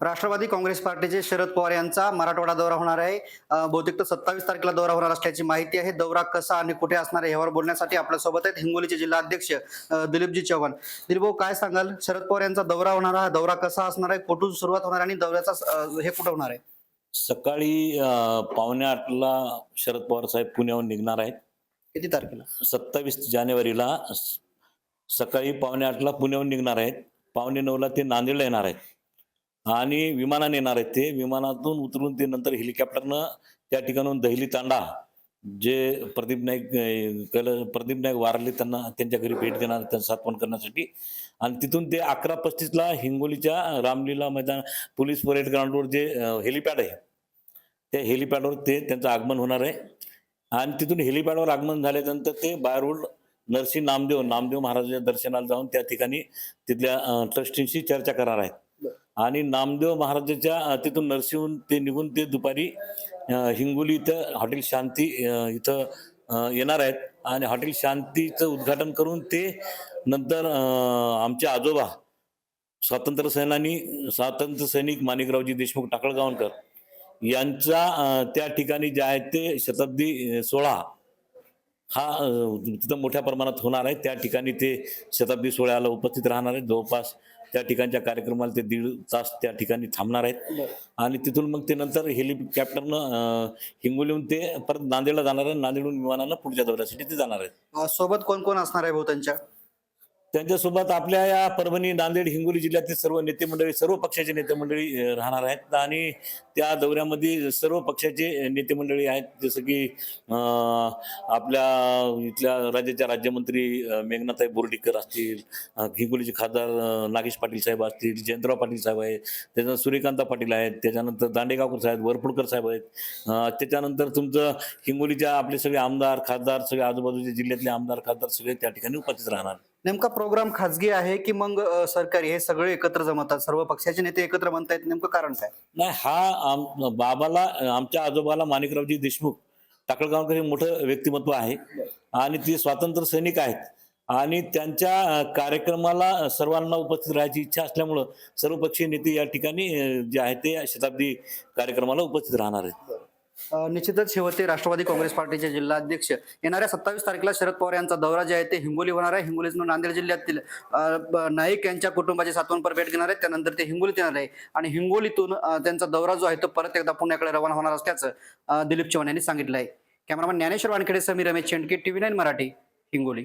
राष्ट्रवादी काँग्रेस पार्टीचे शरद पवार यांचा मराठवाडा दौरा होणार आहे. बहुतेक तर सत्तावीस तारखेला दौरा होणार असल्याची माहिती आहे. दौरा कसा आणि कुठे असणार आहे यावर बोलण्यासाठी आपल्यासोबत आहेत हिंगोलीचे जिल्हा अध्यक्ष दिलीपजी चव्हाण. दिलीप भाऊ काय सांगाल? शरद पवार यांचा दौरा होणार आहे. दौरा कसा असणार आहे? कुठून सुरुवात होणार आहे आणि दौऱ्याचा हे कुठं होणार आहे? सकाळी पावणे आठला शरद पवार साहेब पुण्याहून निघणार आहेत. किती तारखेला? सत्तावीस जानेवारीला सकाळी पावणे आठला पुण्याहून निघणार आहेत. पावणे नऊला ते नांदेडला येणार आहेत. आणि विमानाने येणार आहेत ते. विमानातून उतरून ते नंतर हेलिकॉप्टरनं त्या ठिकाणून दहिली तांडा जे प्रदीप नाईक प्रदीप नाईक वारले त्यांना त्यांच्या घरी भेट देणार त्यांना सातवण करण्यासाठी. आणि तिथून ते अकरा पस्तीसला हिंगोलीच्या रामलीला मैदान पोलीस परेड ग्राउंडवर जे हेलिपॅड आहे त्या हेलिपॅडवर ते त्यांचं आगमन होणार आहे. आणि तिथून हेलिपॅडवर आगमन झाल्यानंतर ते बाय नरसिंह नामदेव नामदेव महाराजांच्या दर्शनाला जाऊन त्या ठिकाणी तिथल्या ट्रस्टींशी चर्चा करणार आहेत. आणि नामदेव महाराजाच्या तिथून नरसिंहून ते निघून ते दुपारी हिंगोली इथं हॉटेल शांती इथं येणार आहेत. आणि हॉटेल शांतीचं उद्घाटन करून ते नंतर आमचे आजोबा स्वातंत्र्य सेनानी स्वातंत्र्य सैनिक माणिकरावजी देशमुख टाकळगावकर यांचा त्या ठिकाणी जे आहे ते शताब्दी सोळा हा तिथं मोठ्या प्रमाणात होणार आहे त्या ठिकाणी ते शताब्दी सोहळ्याला उपस्थित राहणार आहेत जवळपास त्या ठिकाणच्या कार्यक्रमाला ते दीड तास त्या ठिकाणी थांबणार आहेत. आणि तिथून मग ते नंतर हेलिकॉप्टरनं हिंगोलीहून ते परत नांदेडला जाणार आहे. नांदेडहून विमानानं पुढच्या दौऱ्यासाठी ते जाणार आहेत. सोबत कोण कोण असणार आहे भाऊ त्यांच्या त्यांच्यासोबत आपल्या या परभणी नांदेड हिंगोली जिल्ह्यातील सर्व नेते मंडळी सर्व पक्षाचे नेते मंडळी राहणार आहेत. आणि त्या दौऱ्यामध्ये सर्व पक्षाचे नेते मंडळी आहेत. जसं की आपल्या इथल्या राज्याच्या राज्यमंत्री मेघनाथाई बोर्डीकर असतील हिंगोलीचे खासदार नागेश पाटील साहेब असतील जयंतराव पाटील साहेब आहेत त्याच्यानंतर सूर्यकांता पाटील आहेत त्याच्यानंतर दांडेगावकर साहेब वरपुडकर साहेब आहेत. त्याच्यानंतर तुमचं हिंगोलीच्या आपले सगळे आमदार खासदार सगळे आजूबाजूच्या जिल्ह्यातले आमदार खासदार सगळे त्या ठिकाणी उपस्थित राहणार. नेमका प्रोग्राम खाजगी आहे की मग सरकारी? हे सगळे एकत्र जमतात सर्व पक्षाचे नेते एकत्र म्हणतायत नेमकं कारण काय? नाही हा आम- बाबाला आमच्या आजोबाला माणिकरावजी देशमुख टाकळगावकर हे मोठं व्यक्तिमत्व आहे. आणि ते स्वातंत्र्य सैनिक आहेत. आणि त्यांच्या कार्यक्रमाला सर्वांना उपस्थित राहायची इच्छा असल्यामुळं सर्वपक्षीय नेते या ठिकाणी जे आहे ते शताब्दी कार्यक्रमाला उपस्थित राहणार आहेत. निश्चितच शेवटी राष्ट्रवादी काँग्रेस पार्टीचे जिल्हा अध्यक्ष येणाऱ्या सत्तावीस तारखेला शरद पवार यांचा दौरा जे आहे ते हिंगोली होणार आहे. हिंगोलीतून नांदेड जिल्ह्यातील नाईक यांच्या कुटुंबाचे सातवणपर भेट घेणार आहे त्यानंतर ते हिंगोलीत येणार आहे. आणि हिंगोलीतून त्यांचा दौरा जो आहे तो परत एकदा पुण्याकडे रवाना होणार असल्याचं दिलीप चव्हाण यांनी सांगितलं आहे cameraman Dnyaneshwar Wankhede Sameer Ramesh Chendke TV nine Marathi Hingoli.